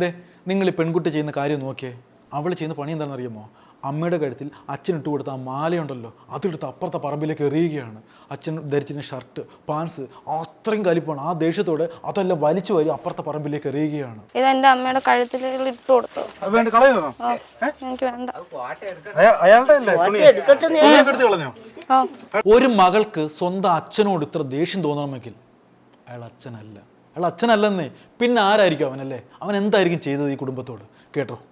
ദേ നിങ്ങൾ ഈ പെൺകുട്ടി ചെയ്യുന്ന കാര്യം നോക്കിയേ. അവൾ ചെയ്യുന്ന പണി എന്താണെന്ന് അറിയുമോ? അമ്മയുടെ കഴുത്തിൽ അച്ഛൻ ഇട്ട് കൊടുത്ത ആ മാലയുണ്ടല്ലോ അതെടുത്ത് അപ്പുറത്തെ പറമ്പിലേക്ക് എറിയുകയാണ്. അച്ഛൻ ധരിച്ചിരുന്ന ഷർട്ട് പാൻസ് അത്രയും കലിപ്പാണ്. ആ ദേഷ്യത്തോടെ അതെല്ലാം വലിച്ചു വരി അപ്പുറത്തെ പറമ്പിലേക്ക് എറിയുകയാണ്. ഇത് എന്റെ അമ്മയുടെ കഴുത്തിൽ ഇട്ട് കൊടുത്തു. വേണ്ട കളയുന്നോ എനിക്ക് വേണ്ട. ഒരു മകൾക്ക് സ്വന്തം അച്ഛനോട് ഇത്ര ദേഷ്യം തോന്നണമെങ്കിൽ അയാൾ അച്ഛനല്ല. അയാൾ അച്ഛനല്ലെന്നേ. പിന്നെ ആരായിരിക്കും അവനല്ലേ? അവൻ എന്തായിരിക്കും ചെയ്തത് ഈ കുടുംബത്തോട്? കേട്ടോ.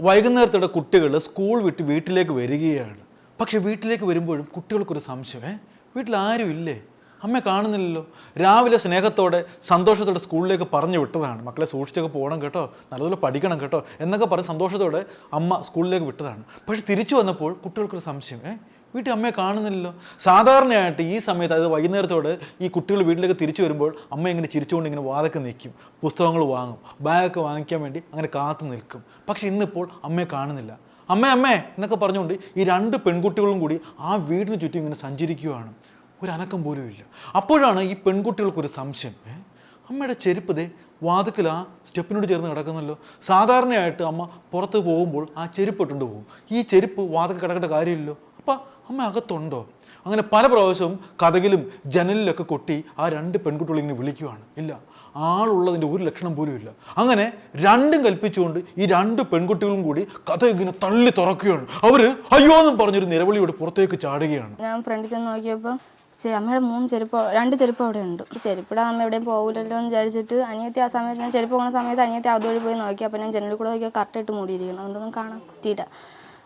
വൈകുന്നേരത്തോടെ കുട്ടികൾ സ്കൂൾ വിട്ട് വീട്ടിലേക്ക് വരികയാണ്. പക്ഷെ വീട്ടിലേക്ക് വരുമ്പോഴും കുട്ടികൾക്കൊരു സംശയമേ വീട്ടിൽ ആരും ഇല്ലേ? അമ്മ കാണുന്നില്ലല്ലോ. രാവിലെ സ്നേഹത്തോടെ സന്തോഷത്തോടെ സ്കൂളിലേക്ക് പറഞ്ഞു വിട്ടതാണ്. മക്കളെ സൂക്ഷിച്ചൊക്കെ പോകണം കേട്ടോ. നല്ലതുപോലെ പഠിക്കണം കേട്ടോ. എന്നൊക്കെ പറഞ്ഞ് സന്തോഷത്തോടെ അമ്മ സ്കൂളിലേക്ക് വിട്ടതാണ്. പക്ഷെ തിരിച്ചു വന്നപ്പോൾ കുട്ടികൾക്കൊരു സംശയം വീട്ടിൽ അമ്മയെ കാണുന്നില്ലല്ലോ. സാധാരണയായിട്ട് ഈ സമയത്ത് അതായത് വൈകുന്നേരത്തോടെ ഈ കുട്ടികൾ വീട്ടിലേക്ക് തിരിച്ചു വരുമ്പോൾ അമ്മ ഇങ്ങനെ ചിരിച്ചുകൊണ്ട് ഇങ്ങനെ വാതൊക്കെ നിൽക്കും പുസ്തകങ്ങൾ വാങ്ങും ബാഗൊക്കെ വാങ്ങിക്കാൻ വേണ്ടി അങ്ങനെ കാത്തു നിൽക്കും. പക്ഷെ ഇന്നിപ്പോൾ അമ്മയെ കാണുന്നില്ല. അമ്മേ അമ്മേ എന്നൊക്കെ പറഞ്ഞുകൊണ്ട് ഈ രണ്ട് പെൺകുട്ടികളും കൂടി ആ വീടിന് ചുറ്റും ഇങ്ങനെ സഞ്ചരിക്കുകയാണ് ഒരു അനക്കം പോലും ഇല്ല. അപ്പോഴാണ് ഈ പെൺകുട്ടികൾക്കൊരു സംശയം. അമ്മയുടെ ചെരുപ്പ് ദേ വാതുക്കൽ ആ സ്റ്റെപ്പിനോട് ചേർന്ന് കിടക്കുന്നല്ലോ. സാധാരണയായിട്ട് അമ്മ പുറത്ത് പോകുമ്പോൾ ആ ചെരുപ്പ് ഇട്ടുകൊണ്ട് പോകും. ഈ ചെരുപ്പ് വാതുക്കൽ കിടക്കേണ്ട കാര്യമില്ലല്ലോ. അപ്പം അമ്മ അകത്തുണ്ടോ? അങ്ങനെ പല പ്രാവശ്യവും കഥകിലും ജനലിലൊക്കെ കൊട്ടി ആ രണ്ട് പെൺകുട്ടികൾ ഇങ്ങനെ വിളിക്കുവാണ്. ഇല്ല ആളുള്ളതിന്റെ ഒരു ലക്ഷണം പോലും ഇല്ല. അങ്ങനെ രണ്ടും കൽപ്പിച്ചുകൊണ്ട് ഈ രണ്ട് പെൺകുട്ടികളും കൂടി കഥ ഇങ്ങനെ തള്ളി തുറക്കുകയാണ്. അവർ അയ്യോ എന്നും പറഞ്ഞൊരു നിലവിളിയോട് പുറത്തേക്ക് ചാടുകയാണ്. ഞാൻ ഫ്രണ്ട് ചെന്ന് നോക്കിയപ്പോൾ അമ്മയുടെ മൂന്ന് ചെരുപ്പ് രണ്ട് ചെരുപ്പ് അവിടെ ഉണ്ട്. ചെരുപ്പിടാൻ അമ്മ എവിടെയും പോകില്ലല്ലോ എന്ന് വിചാരിച്ചിട്ട് അനിയത്തി ആ സമയത്ത് ഞാൻ ചെരുപ്പ് പോകുന്ന സമയത്ത് അനിയത്തി അതുവഴി പോയി നോക്കി. അപ്പോൾ ഞാൻ ജനലിൽ കൂടെ നോക്കിയാൽ കറക്റ്റായിട്ട് മൂടിയിരിക്കണം അതുകൊണ്ടൊന്നും കാണാൻ പറ്റിയില്ല.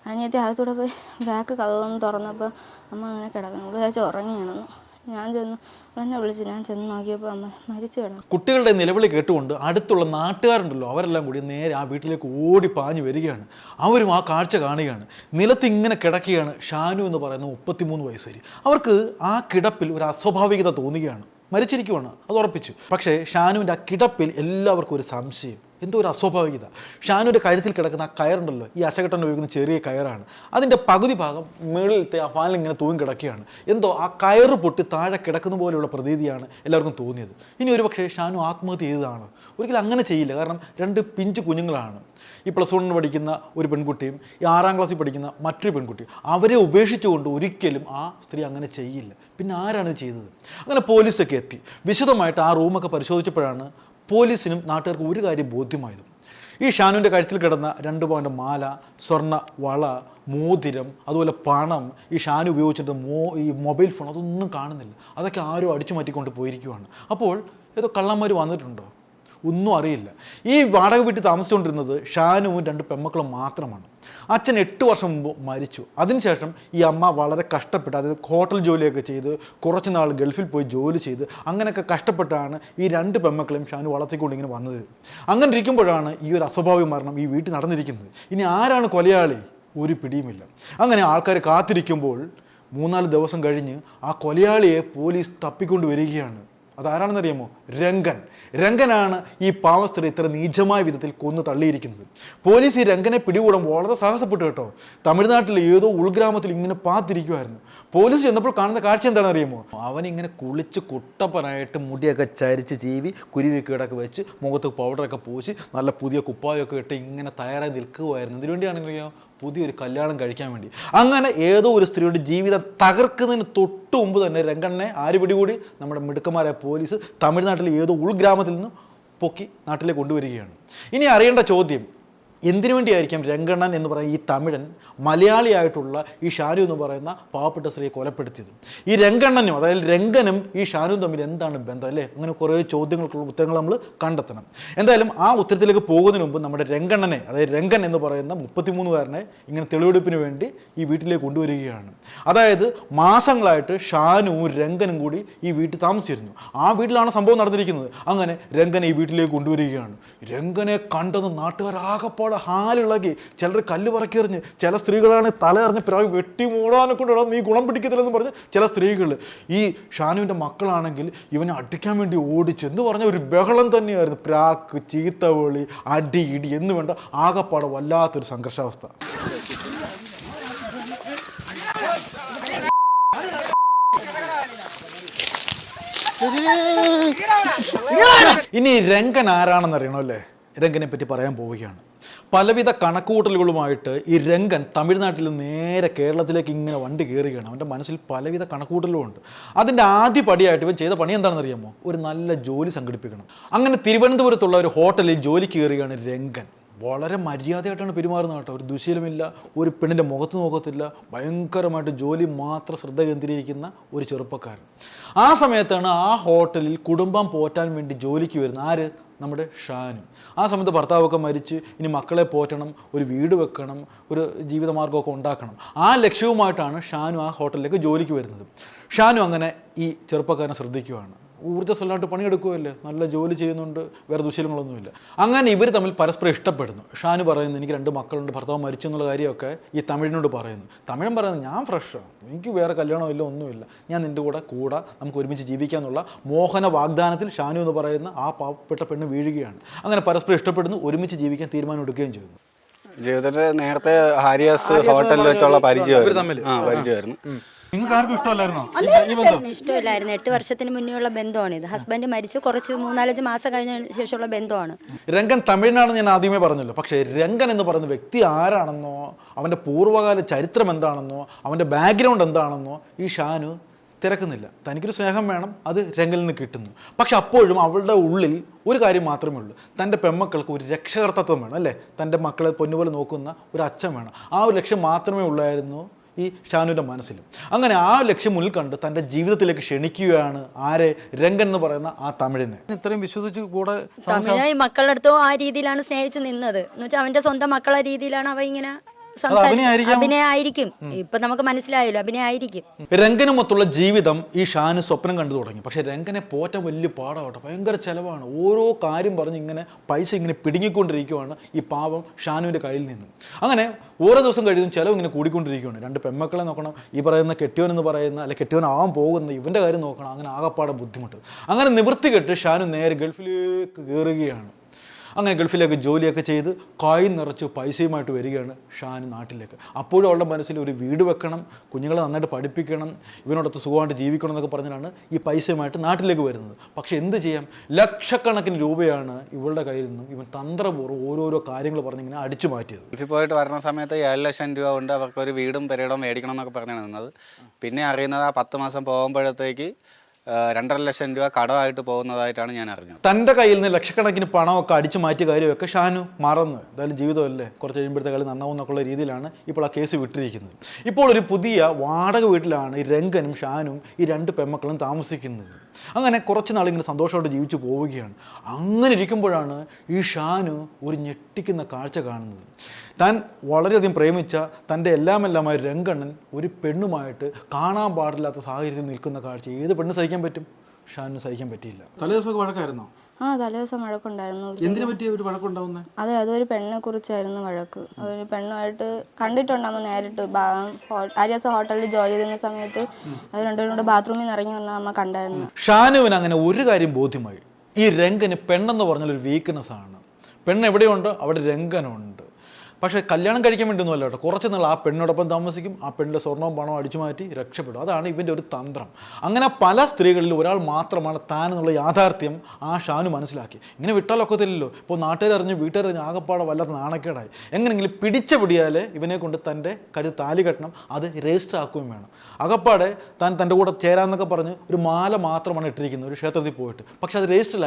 അനിയത്തി അകത്തൂടെ പോയി ബാക്ക് കഥകൊന്ന് തുറന്നപ്പോൾ അമ്മ അങ്ങനെ കിടക്കണം ഇവിടെ വെച്ചാൽ ഉറങ്ങിയാണെന്ന് ഞാൻ ചെന്ന്. എന്നെ വിളിച്ച് ഞാൻ ചെന്ന് നോക്കിയപ്പോൾ അമ്മ മരിച്ചു കിടന്നു. കുട്ടികളുടെ നിലവിളി കേട്ടുകൊണ്ട് അടുത്തുള്ള നാട്ടുകാരുണ്ടല്ലോ അവരെല്ലാം കൂടി നേരെ ആ വീട്ടിലേക്ക് ഓടി പാഞ്ഞു വരികയാണ്. അവരും ആ കാഴ്ച കാണുകയാണ്. നിലത്ത് ഇങ്ങനെ കിടക്കുകയാണ് ഷാനു എന്ന് പറയുന്ന മുപ്പത്തിമൂന്ന് വയസ്സുകാരി. അവർക്ക് ആ കിടപ്പിൽ ഒരു അസ്വാഭാവികത തോന്നുകയാണ്. മരിച്ചിരിക്കുവാണ് അത് ഉറപ്പിച്ചു. പക്ഷേ ഷാനുവിന്റെ ആ കിടപ്പിൽ എല്ലാവർക്കും ഒരു സംശയം. എന്തോ ഒരു അസ്വാഭാവികത. ഷാനുവിന്റെ കഴുത്തിൽ കിടക്കുന്ന ആ കയറുണ്ടല്ലോ ഈ അശകട്ടൻ ഉപയോഗിക്കുന്ന ചെറിയ കയറാണ്. അതിന്റെ പകുതി ഭാഗം മുകളിലത്തെ ആ ഫാനിൽ ഇങ്ങനെ തൂങ്ങി കിടക്കുകയാണ്. എന്തോ ആ കയറ് പൊട്ടി താഴെ കിടക്കുന്ന പോലെയുള്ള പ്രതീതിയാണ് എല്ലാവർക്കും തോന്നിയത്. ഇനി ഒരു പക്ഷേ ഷാനു ആത്മഹത്യ ചെയ്തതാണ്. ഒരിക്കലും അങ്ങനെ ചെയ്യില്ല. കാരണം രണ്ട് പിഞ്ച് കുഞ്ഞുങ്ങളാണ്. ഈ പ്ലസ് വണ്ണിന് പഠിക്കുന്ന ഒരു പെൺകുട്ടിയും ഈ ആറാം ക്ലാസ്സിൽ പഠിക്കുന്ന മറ്റൊരു പെൺകുട്ടി അവരെ ഉപേക്ഷിച്ചുകൊണ്ട് ഒരിക്കലും ആ സ്ത്രീ അങ്ങനെ ചെയ്യില്ല. പിന്നെ ആരാണ് ചെയ്തത്? അങ്ങനെ പോലീസൊക്കെ എത്തി. വിശദമായിട്ട് ആ റൂമൊക്കെ പരിശോധിച്ചപ്പോഴാണ് പോലീസിനും നാട്ടുകാർക്ക് ഒരു കാര്യം ബോധ്യമായത്. ഈ ഷാനുവിന്റെ കഴുത്തിൽ കിടന്ന രണ്ട് പവന്റെ മാല സ്വർണ വള മോതിരം അതുപോലെ പണം ഈ ഷാനു ഉപയോഗിച്ചിട്ട് മോ ഈ മൊബൈൽ ഫോൺ അതൊന്നും കാണുന്നില്ല. അതൊക്കെ ആരും അടിച്ചു മാറ്റിക്കൊണ്ട് പോയിരിക്കുവാണ്. അപ്പോൾ ഏതോ കള്ളന്മാർ വന്നിട്ടുണ്ടോ? ഒന്നും അറിയില്ല. ഈ വാടക വീട്ടിൽ താമസിച്ചുകൊണ്ടിരുന്നത് ഷാനുവും രണ്ട് പെമ്മക്കളും മാത്രമാണ്. അച്ഛൻ എട്ട് വർഷം മുമ്പ് മരിച്ചു. അതിനുശേഷം ഈ അമ്മ വളരെ കഷ്ടപ്പെട്ട് അതായത് ഹോട്ടൽ ജോലിയൊക്കെ ചെയ്ത് കുറച്ച് നാൾ ഗൾഫിൽ പോയി ജോലി ചെയ്ത് അങ്ങനെയൊക്കെ കഷ്ടപ്പെട്ടാണ് ഈ രണ്ട് പെമ്മക്കളെയും ഷാനു വളർത്തിക്കൊണ്ട് ഇങ്ങനെ വന്നത്. അങ്ങനെ ഇരിക്കുമ്പോഴാണ് ഈ ഒരു അസ്വാഭാവിക മരണം ഈ വീട്ടിൽ നടന്നിരിക്കുന്നത്. ഇനി ആരാണ് കൊലയാളി? ഒരു പിടിയുമില്ല. അങ്ങനെ ആൾക്കാർ കാത്തിരിക്കുമ്പോൾ മൂന്നാൽ ദിവസം കഴിഞ്ഞ് ആ കൊലയാളിയെ പോലീസ് തപ്പിക്കൊണ്ട് വരികയാണ്. അതാരാണെന്നറിയാമോ? രംഗൻ. രംഗനാണ് ഈ പാവ സ്ത്രീ ഇത്ര നീചമായ വിധത്തിൽ കൊന്നു തള്ളിയിരിക്കുന്നത്. പോലീസ് ഈ രംഗനെ പിടികൂടാൻ വളരെ സാഹസപ്പെട്ടു കേട്ടോ. തമിഴ്നാട്ടിലെ ഏതോ ഉൾഗ്രാമത്തിൽ ഇങ്ങനെ പാത്തിരിക്കുമായിരുന്നു പോലീസ് ചെന്നപ്പോൾ കാണുന്ന കാഴ്ച എന്താണെന്ന് അറിയാമോ അവൻ ഇങ്ങനെ കുളിച്ച് കുട്ടപ്പനായിട്ട് മുടിയൊക്കെ ചരിച്ച് ചീവി കുരുവിക്കീടൊക്കെ വെച്ച് മുഖത്ത് പൗഡറൊക്കെ പൂശി നല്ല പുതിയ കുപ്പായൊക്കെ ഇട്ട് ഇങ്ങനെ തയ്യാറായി നിൽക്കുമായിരുന്നു ഇതിനു വേണ്ടിയാണെന്നറിയാമോ? പുതിയൊരു കല്യാണം കഴിക്കാൻ വേണ്ടി. അങ്ങനെ ഏതോ ഒരു സ്ത്രീയുടെ ജീവിതം തകർക്കുന്നതിന് തൊട്ട് മുമ്പ് തന്നെ രംഗണ്ണനെ ആര് പിടികൂടി? നമ്മുടെ മിടുക്കന്മാരായ പോലീസ് തമിഴ്നാട്ടിലെ ഏതോ ഉൾഗ്രാമത്തിൽ നിന്നും പൊക്കി നാട്ടിലേക്ക് കൊണ്ടുവരികയാണ്. ഇനി അറിയേണ്ട ചോദ്യം എന്തിനു വേണ്ടിയായിരിക്കും രംഗണ്ണൻ എന്ന് പറയുന്ന ഈ തമിഴൻ മലയാളിയായിട്ടുള്ള ഈ ഷാനു എന്ന് പറയുന്ന പാവപ്പെട്ട സ്ത്രീയെ കൊലപ്പെടുത്തിയത്? ഈ രംഗണ്ണനും അതായത് രംഗനും ഈ ഷാനു തമ്മിൽ എന്താണ് ബന്ധം അല്ലേ? അങ്ങനെ കുറേ ചോദ്യങ്ങൾക്കുള്ള ഉത്തരങ്ങൾ നമ്മൾ കണ്ടെത്തണം. എന്തായാലും ആ ഉത്തരത്തിലേക്ക് പോകുന്നതിന് മുമ്പ് നമ്മുടെ രംഗണ്ണനെ അതായത് രംഗൻ എന്ന് പറയുന്ന മുപ്പത്തിമൂന്നുകാരനെ ഇങ്ങനെ തെളിവെടുപ്പിന് വേണ്ടി ഈ വീട്ടിലേക്ക് കൊണ്ടുവരികയാണ്. അതായത് മാസങ്ങളായിട്ട് ഷാനുവും രംഗനും കൂടി ഈ വീട്ടിൽ താമസിച്ചിരുന്നു. ആ വീട്ടിലാണ് സംഭവം നടന്നിരിക്കുന്നത്. അങ്ങനെ രംഗനെ ഈ വീട്ടിലേക്ക് കൊണ്ടുവരികയാണ്. രംഗനെ കണ്ടെന്ന് നാട്ടുകാർ ഹാലിളകി ചിലർ കല്ല് പറക്കിയറിഞ്ഞ് ചില സ്ത്രീകളാണ് തല എറിഞ്ഞ് പിറകെ വെട്ടി മൂടാനെ കൊണ്ടിടാൻ നീ ഗുണം പിടിക്കത്തില്ലെന്ന് പറഞ്ഞ് ചില സ്ത്രീകൾ ഈ ഷാനുവിന്റെ മക്കളാണെങ്കിൽ ഇവനെ അടിക്കാൻ വേണ്ടി ഓടിച്ചു എന്ന് പറഞ്ഞ ഒരു ബഹളം തന്നെയായിരുന്നു. പ്രാക്ക് ചീത്തവിളി അടി ഇടി എന്ന് വേണ്ട ആകെപ്പാടെ വല്ലാത്തൊരു സംഘർഷാവസ്ഥ. ഇനി രംഗൻ ആരാണെന്ന് അറിയണമല്ലേ രംഗനെ പറ്റി പറയാൻ പോവുകയാണ്. പലവിധ കണക്കുകൂട്ടലുകളുമായിട്ട് ഈ രംഗൻ തമിഴ്നാട്ടിൽ നേരെ കേരളത്തിലേക്ക് ഇങ്ങനെ വണ്ടി കയറുകയാണ്. അവന്റെ മനസ്സിൽ പലവിധ കണക്കുകൂട്ടലും ഉണ്ട് അതിന്റെ ആദ്യ പടിയായിട്ട് ഇവൻ ചെയ്ത പണി എന്താണെന്ന് അറിയാമോ? ഒരു നല്ല ജോലി സംഘടിപ്പിക്കണം. അങ്ങനെ തിരുവനന്തപുരത്തുള്ള ഒരു ഹോട്ടലിൽ ജോലി കയറുകയാണ് രംഗൻ. വളരെ മര്യാദയായിട്ടാണ് പെരുമാറുന്നത് കേട്ടോ. ഒരു ദുശീലമില്ല ഒരു പെണ്ണിന്റെ മുഖത്ത് നോക്കത്തില്ല ഭയങ്കരമായിട്ട് ജോലി മാത്രം ശ്രദ്ധ കേന്ദ്രീകരിക്കുന്ന ഒരു ചെറുപ്പക്കാരൻ. ആ സമയത്താണ് ആ ഹോട്ടലിൽ കുടുംബം പോറ്റാൻ വേണ്ടി ജോലിക്ക് വരുന്ന ആര്? നമ്മുടെ ഷാനും. ആ സമയത്ത് ഭർത്താവൊക്കെ മരിച്ച് ഇനി മക്കളെ പോറ്റണം ഒരു വീട് വെക്കണം ഒരു ജീവിതമാർഗമൊക്കെ ഉണ്ടാക്കണം. ആ ലക്ഷ്യവുമായിട്ടാണ് ഷാനു ആ ഹോട്ടലിലേക്ക് ജോലിക്ക് വരുന്നത്. ഷാനു അങ്ങനെ ഈ ചെറുപ്പക്കാരനെ ശ്രദ്ധിക്കുകയാണ് ഊർജസ്വലമായിട്ട് പണിയെടുക്കുമല്ലേ നല്ല ജോലി ചെയ്യുന്നുണ്ട് വേറെ ദുശീലങ്ങളൊന്നുമില്ല. അങ്ങനെ ഇവർ തമ്മിൽ പരസ്പരം ഇഷ്ടപ്പെടുന്നു. ഷാനു പറയുന്നു എനിക്ക് രണ്ട് മക്കളുണ്ട് ഭർത്താവ് മരിച്ചു എന്നുള്ള കാര്യമൊക്കെ ഈ തമിഴിനോട് പറയുന്നു. തമിഴൻ പറയുന്നു ഞാൻ ഫ്രഷാണ് എനിക്ക് വേറെ കല്യാണമില്ല ഒന്നുമില്ല. ഞാൻ നിന്റെ കൂടെ കൂടെ നമുക്ക് ഒരുമിച്ച് ജീവിക്കാമെന്നുള്ള മോഹന വാഗ്ദാനത്തിൽ ഷാനു എന്ന് പറയുന്ന ആ പാവപ്പെട്ട പെണ്ണ് വീഴുകയാണ്. അങ്ങനെ പരസ്പരം ഇഷ്ടപ്പെടുന്നു ഒരുമിച്ച് ജീവിക്കാൻ തീരുമാനം എടുക്കുകയും ചെയ്യുന്നു. ജീവിതത്തിൽ നേരത്തെ ഹാരിയാസ് ഹോട്ടലിൽ വെച്ചുള്ള പരിചയമായിരുന്നു. ആ പരിചയമായിരുന്നു. നിങ്ങൾക്ക് ആർക്കും ഇഷ്ടമല്ലായിരുന്നോ? ഇഷ്ടമില്ലായിരുന്നു. എട്ട് വർഷത്തിന് മുന്നേയുള്ള ബന്ധമാണ് ഇത്. ഹസ്ബൻഡ് മരിച്ചു. കുറച്ച് മൂന്നാലഞ്ച് മാസം കഴിഞ്ഞ ശേഷമുള്ള ബന്ധമാണ്. രംഗൻ തമിഴിനാണെന്ന് ഞാൻ ആദ്യമേ പറഞ്ഞല്ലോ. പക്ഷേ രംഗൻ എന്ന് പറയുന്ന വ്യക്തി ആരാണെന്നോ അവന്റെ പൂർവകാല ചരിത്രം എന്താണെന്നോ അവന്റെ ബാക്ക്ഗ്രൗണ്ട് എന്താണെന്നോ ഈ ഷാനു തിരക്കുന്നില്ല. തനിക്കൊരു സ്നേഹം വേണം അത് രംഗനിൽ നിന്ന് കിട്ടുന്നു. പക്ഷെ അപ്പോഴും അവളുടെ ഉള്ളിൽ ഒരു കാര്യം മാത്രമേ ഉള്ളൂ. തന്റെ പെമ്മക്കൾക്ക് ഒരു രക്ഷകർത്തത്വം വേണം അല്ലേ? തന്റെ മക്കളെ പൊന്നുപോലെ നോക്കുന്ന ഒരു അച്ഛൻ വേണം. ആ ഒരു ലക്ഷ്യം മാത്രമേ ഉള്ളായിരുന്നു ഈ ഷാനുവിന്റെ മനസ്സിലും അങ്ങനെ ആ ലക്ഷ്യം മുന്നിൽ കണ്ട് തന്റെ ജീവിതത്തിലേക്ക് ക്ഷണിക്കുകയാണ് ആരെ? രംഗൻ എന്ന് പറയുന്ന ആ തമിഴിനെ. ഇത്രയും വിശ്വസിച്ച് കൂടെ മക്കളുടെ അടുത്തും ആ രീതിയിലാണ് സ്നേഹിച്ച് നിന്നത്. എന്ന് വെച്ചാൽ അവന്റെ സ്വന്തം മക്കളെ രീതിയിലാണ് അവ ഇങ്ങനെ. അഭിനയായിരിക്കും. ഇപ്പൊ നമുക്ക് മനസ്സിലായല്ലോ അഭിനയായിരിക്കും. രംഗനുമൊത്തുള്ള ജീവിതം ഈ ഷാന് സ്വപ്നം കണ്ടു തുടങ്ങി. പക്ഷെ രംഗനെ പോറ്റം വലിയ പാടാവട്ടെ. ഭയങ്കര ചെലവാണ്. ഓരോ കാര്യം പറഞ്ഞ് ഇങ്ങനെ പൈസ ഇങ്ങനെ പിടുങ്ങിക്കൊണ്ടിരിക്കുകയാണ് ഈ പാവം ഷാനുവിന്റെ കയ്യിൽ നിന്ന്. അങ്ങനെ ഓരോ ദിവസം കഴിയുന്നതും ചെലവ് ഇങ്ങനെ കൂടിക്കൊണ്ടിരിക്കുകയാണ് രണ്ട് പെമ്മക്കളെ നോക്കണം ഈ പറയുന്ന കെട്ടിയോൻ എന്ന് പറയുന്ന അല്ലെ കെട്ടിയോനാവാൻ പോകുന്ന ഇവന്റെ കാര്യം നോക്കണം. അങ്ങനെ ആകപ്പാടെ ബുദ്ധിമുട്ട്. അങ്ങനെ നിവൃത്തി കെട്ട് ഷാനു നേരെ ഗൾഫിലേക്ക് കയറുകയാണ്. അങ്ങനെ ഗൾഫിലേക്ക് ജോലിയൊക്കെ ചെയ്ത് കായ് നിറച്ച് പൈസയുമായിട്ട് വരികയാണ് ഷാൻ നാട്ടിലേക്ക്. അപ്പോഴും അവളുടെ മനസ്സിൽ ഒരു വീട് വെക്കണം കുഞ്ഞുങ്ങളെ നന്നായിട്ട് പഠിപ്പിക്കണം ഇവനോടൊത്ത് സുഖമായിട്ട് ജീവിക്കണം എന്നൊക്കെ പറഞ്ഞാണ് ഈ പൈസയുമായിട്ട് നാട്ടിലേക്ക് വരുന്നത്. പക്ഷെ എന്ത് ചെയ്യാം? ലക്ഷക്കണക്കിന് രൂപയാണ് ഇവളുടെ കയ്യിൽ നിന്നും ഇവൻ തന്ത്രപൂർവം ഓരോരോ കാര്യങ്ങൾ പറഞ്ഞിങ്ങനെ അടിച്ചു മാറ്റിയത്. ഗൾഫിൽ പോയിട്ട് വരുന്ന സമയത്ത് ഏഴ് ലക്ഷം രൂപ കൊണ്ട് അവർക്ക് ഒരു വീടും പെരയിടവും മേടിക്കണം എന്നൊക്കെ പറഞ്ഞാണ് നിന്നത്. പിന്നെ അറിയുന്നത് ആ പത്ത് മാസം പോകുമ്പോഴത്തേക്ക് രണ്ടര ലക്ഷം രൂപ കടമായിട്ട് പോകുന്നതായിട്ടാണ് ഞാൻ അറിഞ്ഞത്. തന്റെ കയ്യിൽ നിന്ന് ലക്ഷക്കണക്കിന് പണമൊക്കെ അടിച്ചു മാറ്റിയ കാര്യമൊക്കെ ഷാനു മറന്ന്. എന്തായാലും ജീവിതമല്ലേ? കുറച്ച് കഴിയുമ്പോഴത്തെ കളി നന്നാവും എന്നൊക്കെയുള്ള രീതിയിലാണ് ഇപ്പോൾ ആ കേസ് വിട്ടിരിക്കുന്നത്. ഇപ്പോൾ ഒരു പുതിയ വാടക വീട്ടിലാണ് ഈ രംഗനും ഷാനും ഈ രണ്ട് പെമ്മക്കളും താമസിക്കുന്നത്. അങ്ങനെ കുറച്ച് നാളിങ്ങനെ സന്തോഷമായിട്ട് ജീവിച്ചു പോവുകയാണ്. അങ്ങനെ ഇരിക്കുമ്പോഴാണ് ഈ ഷാനു ഒരു ഞെട്ടിക്കുന്ന കാഴ്ച കാണുന്നത്. താൻ വളരെയധികം പ്രേമിച്ച തന്റെ എല്ലാമെല്ലാമായ രംഗണ്ണൻ ഒരു പെണ്ണുമായിട്ട് കാണാൻ പാടില്ലാത്ത സാഹചര്യത്തിൽ നിൽക്കുന്ന കാഴ്ച ഏത് പെണ്ണ് സഹിക്കാൻ പറ്റും? ഷാനു സഹിക്കാൻ പറ്റിയില്ല. തലേദിവസമൊക്കെ വഴക്കായിരുന്നോ? ആ തലേദിവസം വഴക്കുണ്ടായിരുന്നു. എന്തിനു പറ്റിയ ഒരു വഴക്കുണ്ടാവുന്നത് അതെ അതൊരു പെണ്ണിനെ കുറിച്ചായിരുന്നു വഴക്ക്. ഒരു പെണ്ണുമായിട്ട് കണ്ടിട്ടുണ്ടാകുമ്പോൾ നേരിട്ട് ആര്യാസ ഹോട്ടലിൽ ജോലി ചെയ്യുന്ന സമയത്ത് അവർ രണ്ടുപേരും കൂടെ ബാത്റൂമിൽ നിന്ന് ഇറങ്ങി വന്നാൽ നമ്മ കണ്ടായിരുന്നു. ഷാനുവിന് അങ്ങനെ ഒരു കാര്യം ബോധ്യമായി. ഈ രംഗന് പെണ്ണെന്ന് പറഞ്ഞാൽ ഒരു വീക്ക്നെസ് ആണ്. പെണ്ണ് എവിടെയുണ്ട് അവിടെ രംഗനുണ്ട്. പക്ഷേ കല്യാണം കഴിക്കാൻ വേണ്ടിയൊന്നും അല്ല കേട്ടോ. കുറച്ച് നാൾ ആ പെണ്ണോടൊപ്പം താമസിക്കും ആ പെണ്ണിന്റെ സ്വർണവും പണവും അടിച്ചു മാറ്റി രക്ഷപ്പെടും. അതാണ് ഇവന്റെ ഒരു തന്ത്രം. അങ്ങനെ പല സ്ത്രീകളിൽ ഒരാൾ മാത്രമാണ് താൻ എന്നുള്ള യാഥാർത്ഥ്യം ആ ഷാനു മനസ്സിലാക്കി. ഇങ്ങനെ വിട്ടാലൊക്കത്തില്ലല്ലോ ഇപ്പോൾ നാട്ടുകാരറിഞ്ഞ് വീട്ടുകാരറിഞ്ഞ് ആകപ്പാടെ വല്ലാത്ത നാണക്കേടായി. എങ്ങനെയെങ്കിലും പിടിച്ച പിടിയാലേ ഇവനെ കൊണ്ട് തന്റെ കരുത്ത് താലി കെട്ടണം അത് രജിസ്റ്റർ ആക്കുകയും വേണം. അകപ്പാടെ താൻ തന്റെ കൂടെ ചേരാമെന്നൊക്കെ പറഞ്ഞ് ഒരു മാല മാത്രമാണ് ഇട്ടിരിക്കുന്നത് ഒരു ക്ഷേത്രത്തിൽ പോയിട്ട്. പക്ഷെ അത് രജിസ്റ്റർ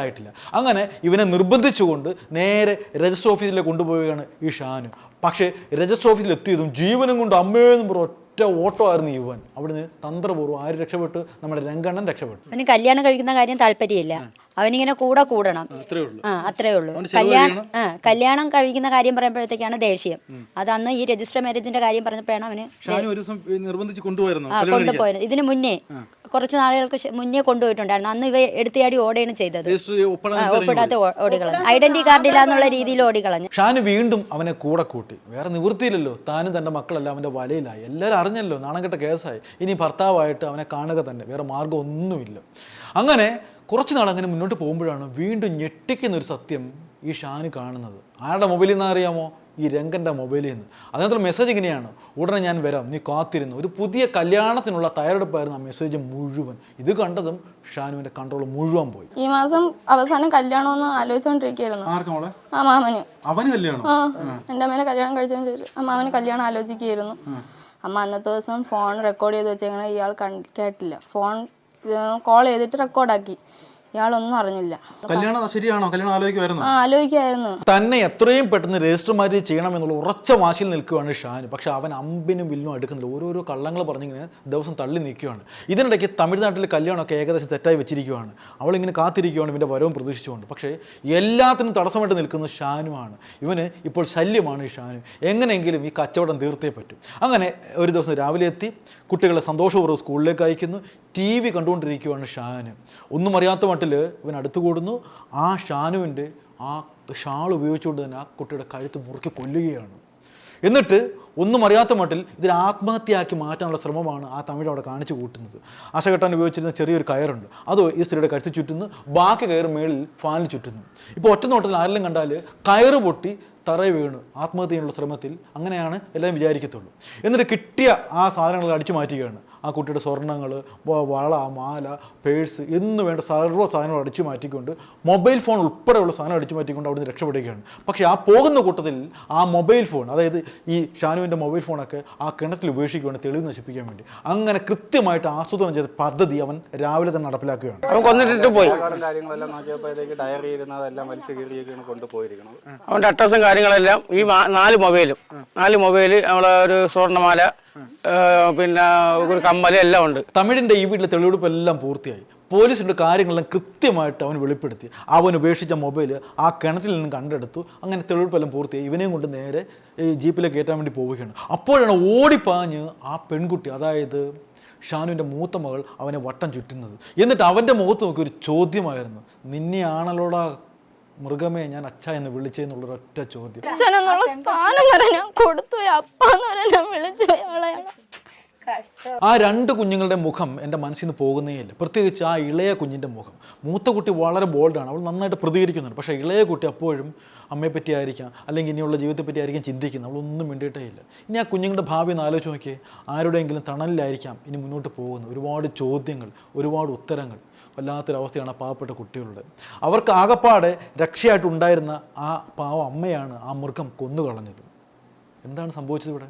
അങ്ങനെ ഇവനെ നിർബന്ധിച്ചുകൊണ്ട് നേരെ രജിസ്റ്റർ ഓഫീസിലേക്ക് കൊണ്ടുപോവുകയാണ് ഈ ഷാനു. പക്ഷേ രജിസ്റ്റർ ഓഫീസിൽ എത്തിയതും ജീവനും കൊണ്ട് അമ്മയെന്നും പറഞ്ഞ ഒറ്റ ഓട്ടോ ആയിരുന്നു യുവൻ. അവിടുന്ന് തന്ത്രപൂർവം ആര് രക്ഷപ്പെട്ടു? നമ്മുടെ രംഗണ്ണൻ രക്ഷപ്പെട്ടു. അവന് കല്യാണം കഴിക്കുന്ന കാര്യം താല്പര്യമില്ല. അവനിങ്ങനെ കൂടെ കൂടണം. അത്രേ ഉള്ളൂ. ആ അത്രേ ഉള്ളൂ. കല്യാണം ആ കല്യാണം കഴിക്കുന്ന കാര്യം പറയുമ്പോഴത്തേക്കാണ് ദേഷ്യം. അത് അന്ന് ഈ രജിസ്റ്റർ മാരേജിന്റെ കാര്യം പറഞ്ഞപ്പോഴാണ് അവന് ഷാനു ഒരു ദിവസം നിർബന്ധിച്ച് കൊണ്ടുപോയിരുന്നു ആ ഇതിന് മുന്നേ കുറച്ച് നാളുകൾക്ക് മുന്നേ കൊണ്ടുപോയിട്ടുണ്ടായിരുന്നു. അന്ന് ഇവ എടുത്തിയാടി ഓടുകയാണ് ചെയ്തത്. ഒപ്പിടാത്ത ഓടികളാണ് ഓടിക്കളഞ്ഞു ഐഡന്റി കാർഡ് എന്നുള്ള രീതിയിൽ ഓടിക്കളഞ്ഞു. ഷാനു വീണ്ടും അവനെ കൂടെ കൂട്ടി. വേറെ നിവൃത്തിയില്ലല്ലോ. താനും തന്റെ മക്കളെല്ലാം അവന്റെ വലയിലായി. എല്ലാവരും അറിഞ്ഞല്ലോ നാണം കേട്ട കേസായി. ഇനി ഭർത്താവായിട്ട് അവനെ കാണുക തന്നെ വേറെ മാർഗം ഒന്നുമില്ല അങ്ങനെ കുറച്ച് നാൾ അങ്ങനെ മുന്നോട്ട് പോകുമ്പോഴാണ് വീണ്ടും ഞെട്ടിക്കുന്ന ഒരു സത്യം ഈ ഷാന് കാണുന്നത്. ആരുടെ മൊബൈലിൽ നിന്ന് അറിയാമോ? ഈ രംഗന്റെ മൊബൈലിൽ നിന്ന്. അതിനകത്തുള്ള മെസ്സേജ് ഇങ്ങനെയാണ്. ഉടനെ ഞാൻ വരാം. നീ കാത്തിരുന്നു. ഒരു പുതിയ കല്യാണത്തിനുള്ള തയ്യാറെടുപ്പായിരുന്നു ആ മെസ്സേജ് മുഴുവൻ. ഇത് കണ്ടതും ഷാനുവിന്റെ കൺട്രോൾ മുഴുവൻ പോയി. ഈ മാസം അവസാനം കല്യാണമെന്ന് ആലോചിച്ചുകൊണ്ടിരിക്കുകയായിരുന്നു ആലോചിച്ചോണ്ടിരിക്കുന്നു ആ മാമന്. അവന് കല്യാണം? എന്റെ അമ്മേനെ കല്യാണം കഴിച്ചതിന് ശേഷം ആ മാമന് കല്യാണം ആലോചിക്കുകയായിരുന്നു. അമ്മ അന്നത്തെ ദിവസം ഫോൺ റെക്കോർഡ് ചെയ്ത് വെച്ചാൽ ഇയാൾ കണ്ടിട്ടില്ല കേട്ടില്ല. ഫോൺ കോൾ ചെയ്തിട്ട് റെക്കോർഡാക്കി ഇയാളൊന്നും അറിഞ്ഞില്ല. കല്യാണം ശരിയാണോ? കല്യാണം ആലോചിക്കുമായിരുന്നു ആ ആലോചിക്കായിരുന്നു തന്നെ എത്രയും പെട്ടെന്ന് രജിസ്റ്റർ ചെയ്യണം എന്നുള്ള ഉറച്ച വാശിയിൽ നിൽക്കുകയാണ് ഷാൻ പക്ഷെ അവൻ അമ്പിനും വില്ലും അടുക്കുന്നില്ല ഓരോരോ കള്ളങ്ങൾ പറഞ്ഞിങ്ങനെ ദിവസം തള്ളി നിൽക്കുകയാണ് ഇതിനിടയ്ക്ക് തമിഴ്നാട്ടിൽ കല്യാണമൊക്കെ ഏകദേശം തെറ്റായി വെച്ചിരിക്കുകയാണ് അവളിങ്ങനെ കാത്തിരിക്കുകയാണ് ഇവന്റെ വരവും പ്രതീക്ഷിച്ചുകൊണ്ട്. പക്ഷേ എല്ലാത്തിനും തടസ്സമായിട്ട് നിൽക്കുന്ന ഷാനുമാണ് ഇവന് ഇപ്പോൾ ശല്യമാണ് ഈ ഷാനു. എങ്ങനെയെങ്കിലും ഈ കച്ചവടം തീർത്തേ പറ്റും. അങ്ങനെ ഒരു ദിവസം രാവിലെ എത്തി കുട്ടികളെ സന്തോഷപൂർവം സ്കൂളിലേക്ക് അയക്കുന്നു. ടി വി കണ്ടുകൊണ്ടിരിക്കുകയാണ് ഷാന്. ഒന്നും അറിയാത്ത മട്ടിൽ ഇവൻ അടുത്ത് കൂടുന്നു. ആ ഷാനുവിന്റെ ആ ഷാൾ ഉപയോഗിച്ചുകൊണ്ട് തന്നെ ആ കുട്ടിയുടെ കഴുത്ത് മുറുക്കി കൊല്ലുകയാണ്. എന്നിട്ട് ഒന്നും അറിയാത്ത മട്ടിൽ ഇതിൽ ആത്മഹത്യയാക്കി മാറ്റാനുള്ള ശ്രമമാണ് ആ തമിഴ് അവിടെ കാണിച്ചു കൂട്ടുന്നത്. ആശ കെട്ടാൻ ഉപയോഗിച്ചിരുന്ന ചെറിയൊരു കയറുണ്ട്. അത് ഈ സ്ത്രീയുടെ കഴുത്ത് ചുറ്റുന്നു ബാക്കി കയറ് മേളിൽ ഫാനിൽ ചുറ്റുന്നു. ഇപ്പോൾ ഒറ്റ നോട്ടത്തിൽ ആരെങ്കിലും കണ്ടാൽ കയറ് പൊട്ടി തറ വീണ്. ആത്മഹത്യയുള്ള ശ്രമത്തിൽ അങ്ങനെയാണ് എല്ലാവരും വിചാരിക്കത്തുള്ളൂ. എന്നിട്ട് കിട്ടിയ ആ സാധനങ്ങൾ അടിച്ചു മാറ്റുകയാണ്. ആ കുട്ടിയുടെ സ്വർണങ്ങൾ വള മാല പേഴ്സ് എന്ന് വേണ്ട സർവ സാധനങ്ങൾ അടിച്ചു മാറ്റിക്കൊണ്ട് മൊബൈൽ ഫോൺ ഉൾപ്പെടെയുള്ള സാധനം അടിച്ചു മാറ്റിക്കൊണ്ട് അവിടുന്ന് രക്ഷപ്പെടുകയാണ്. പക്ഷേ ആ പോകുന്ന കൂട്ടത്തിൽ ആ മൊബൈൽ ഫോൺ അതായത് ഈ ഷാനുവിന്റെ മൊബൈൽ ഫോണൊക്കെ ആ കിണറ്റിൽ ഉപേക്ഷിക്കുകയാണ് തെളിവ് നശിപ്പിക്കാൻ വേണ്ടി. അങ്ങനെ കൃത്യമായിട്ട് ആസൂത്രണം ചെയ്ത പദ്ധതി അവൻ രാവിലെ തന്നെ നടപ്പിലാക്കുകയാണ്. അവൻ കൊന്നിട്ടിട്ട് പോയി. റെക്കോർഡും കാര്യങ്ങളെല്ലാം നോക്കിയപ്പോഴത്തേക്ക് ഡയറി ഇരുന്നതെല്ലാം വലിച്ചു കീറിയൊക്കെയാണ് കൊണ്ടുപോയിരിക്കുന്നത്. അവന്റെ അഡ്രസ്സും കാര്യങ്ങളെല്ലാം ഈ നാല് മൊബൈലും. നാല് മൊബൈൽ നമ്മളെ ഒരു സ്വർണമാല പിന്നെ ഒരു കമ്മൽ എല്ലാം ഉണ്ട്. തമിഴിന്റെ ഈ വീട്ടിലെ തെളിവെടുപ്പ് എല്ലാം പൂർത്തിയായി. പോലീസിന്റെ കാര്യങ്ങളെല്ലാം കൃത്യമായിട്ട് അവൻ വെളിപ്പെടുത്തി. അവൻ ഉപേക്ഷിച്ച മൊബൈൽ ആ കിണറ്റിൽ നിന്ന് കണ്ടെടുത്തു. അങ്ങനെ തെളിവെടുപ്പെല്ലാം പൂർത്തിയായി. ഇവനെയും കൊണ്ട് നേരെ ഈ ജീപ്പിലേക്ക് കയറ്റാൻ വേണ്ടി പോവുകയാണ്. അപ്പോഴാണ് ഓടിപ്പാഞ്ഞ് ആ പെൺകുട്ടി അതായത് ഷാനുവിന്റെ മൂത്ത മകൾ അവനെ വട്ടം ചുറ്റുന്നത്. എന്നിട്ട് അവന്റെ മുഖത്ത് നോക്കി ഒരു ചോദ്യമായിരുന്നു. നിന്നെയാണല്ലോടാ മൃഗമേ ഞാൻ അച്ഛ എന്ന് വിളിച്ചെന്നുള്ളൊരു ഒറ്റ ചോദ്യം. വരെ ഞാൻ കൊടുത്തു. അപ്പാന്ന് വരെ ഞാൻ വിളിച്ചു. ആ രണ്ട് കുഞ്ഞുങ്ങളുടെ മുഖം എന്റെ മനസ്സിൽ നിന്ന് പോകുന്നേ ഇല്ല. പ്രത്യേകിച്ച് ആ ഇളയ കുഞ്ഞിന്റെ മുഖം. മൂത്ത കുട്ടി വളരെ ബോൾഡാണ് അവൾ നന്നായിട്ട് പ്രതികരിക്കുന്നുണ്ട്. പക്ഷേ ഇളയ കുട്ടി അപ്പോഴും അമ്മയെ പറ്റി ആയിരിക്കാം അല്ലെങ്കിൽ ഇനിയുള്ള ജീവിതത്തെ പറ്റി ആയിരിക്കാം ചിന്തിക്കുന്നത്. അവളൊന്നും വേണ്ടിയിട്ടേ ഇല്ല. ഇനി ആ കുഞ്ഞുങ്ങളുടെ ഭാവി ഒന്ന് ആലോചിച്ച് നോക്കിയേ. ആരുടെയെങ്കിലും തണലിലായിരിക്കാം ഇനി മുന്നോട്ട് പോകുന്നത്. ഒരുപാട് ചോദ്യങ്ങൾ ഒരുപാട് ഉത്തരങ്ങൾ വല്ലാത്തൊരവസ്ഥയാണ് ആ പാവപ്പെട്ട കുട്ടികളുടെ. അവർക്ക് ആകപ്പാടെ രക്ഷയായിട്ടുണ്ടായിരുന്ന ആ പാവ അമ്മയാണ് ആ മൃഗം കൊന്നുകളഞ്ഞത്. എന്താണ് സംഭവിച്ചത് ഇവിടെ?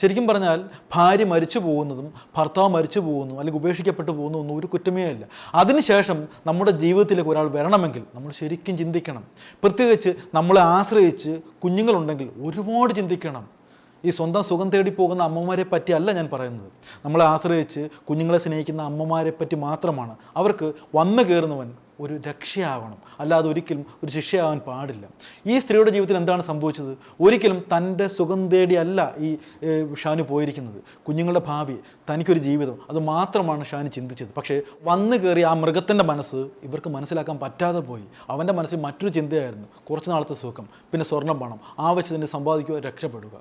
ശരിക്കും പറഞ്ഞാൽ ഭാര്യ മരിച്ചു പോകുന്നതും ഭർത്താവ് മരിച്ചു പോകുന്നു അല്ലെങ്കിൽ ഉപേക്ഷിക്കപ്പെട്ടു പോകുന്നു ഒന്നും ഒരു കുറ്റമേ അല്ല. അതിനുശേഷം നമ്മുടെ ജീവിതത്തിലേക്ക് ഒരാൾ വരണമെങ്കിൽ നമ്മൾ ശരിക്കും ചിന്തിക്കണം. പ്രത്യേകിച്ച് നമ്മളെ ആശ്രയിച്ച് കുഞ്ഞുങ്ങളുണ്ടെങ്കിൽ ഒരുപാട് ചിന്തിക്കണം. ഈ സ്വന്തം സുഖം തേടി പോകുന്ന അമ്മമാരെ പറ്റിയല്ല ഞാൻ പറയുന്നത്. നമ്മളെ ആശ്രയിച്ച് കുഞ്ഞുങ്ങളെ സ്നേഹിക്കുന്ന അമ്മമാരെ പറ്റി മാത്രമാണ്. അവർക്ക് വന്നു കയറുന്നവൻ ഒരു രക്ഷയാവണം. അല്ലാതെ ഒരിക്കലും ഒരു ശിക്ഷയാവാൻ പാടില്ല. ഈ സ്ത്രീയുടെ ജീവിതത്തിൽ എന്താണ് സംഭവിച്ചത്? ഒരിക്കലും തന്റെ സുഖം തേടിയല്ല ഈ ഷാനു പോയിരിക്കുന്നത്. കുഞ്ഞുങ്ങളുടെ ഭാവി തനിക്കൊരു ജീവിതം അത് മാത്രമാണ് ഷാനു ചിന്തിച്ചത്. പക്ഷേ വന്നു കയറി ആ മൃഗത്തിന്റെ മനസ്സ് ഇവർക്ക് മനസ്സിലാക്കാൻ പറ്റാതെ പോയി. അവന്റെ മനസ്സിൽ മറ്റൊരു ചിന്തയായിരുന്നു. കുറച്ച് നാളത്തെ സുഖം പിന്നെ സ്വർണം പണം ആവശ്യത്തിന് സമ്പാദിക്കുക രക്ഷപ്പെടുക.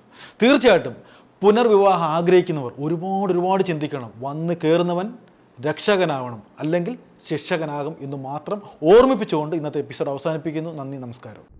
തീർച്ചയായിട്ടും പുനർവിവാഹം ആഗ്രഹിക്കുന്നവർ ഒരുപാട് ഒരുപാട് ചിന്തിക്കണം. വന്ന് കയറുന്നവൻ രക്ഷകനാവണം അല്ലെങ്കിൽ ശിക്ഷകനാകും എന്ന് മാത്രം ഓർമ്മിപ്പിച്ചുകൊണ്ട് ഇന്നത്തെ എപ്പിസോഡ് അവസാനിപ്പിക്കുന്നു. നന്ദി നമസ്കാരം.